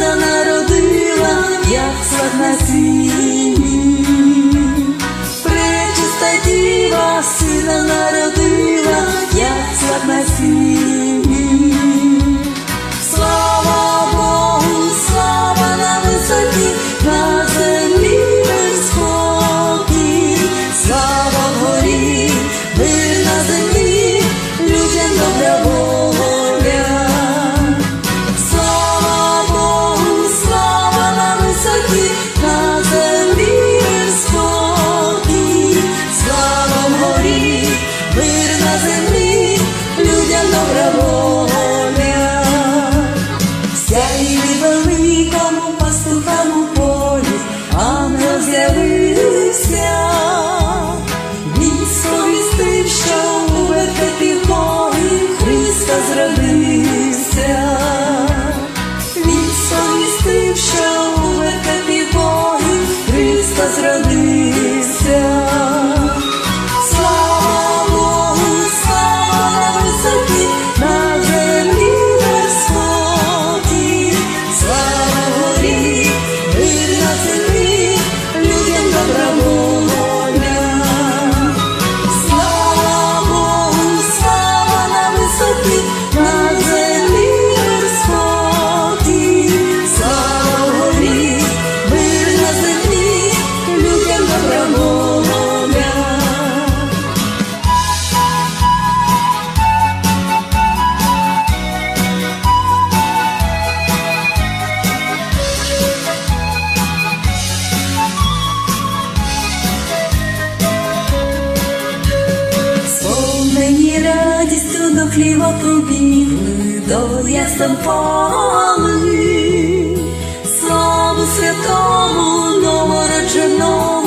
сина народила, як славна сіні, пречиста діва, сина народила, як славна сіні. хліба пробігли до ясен поли, славу святому новородженому.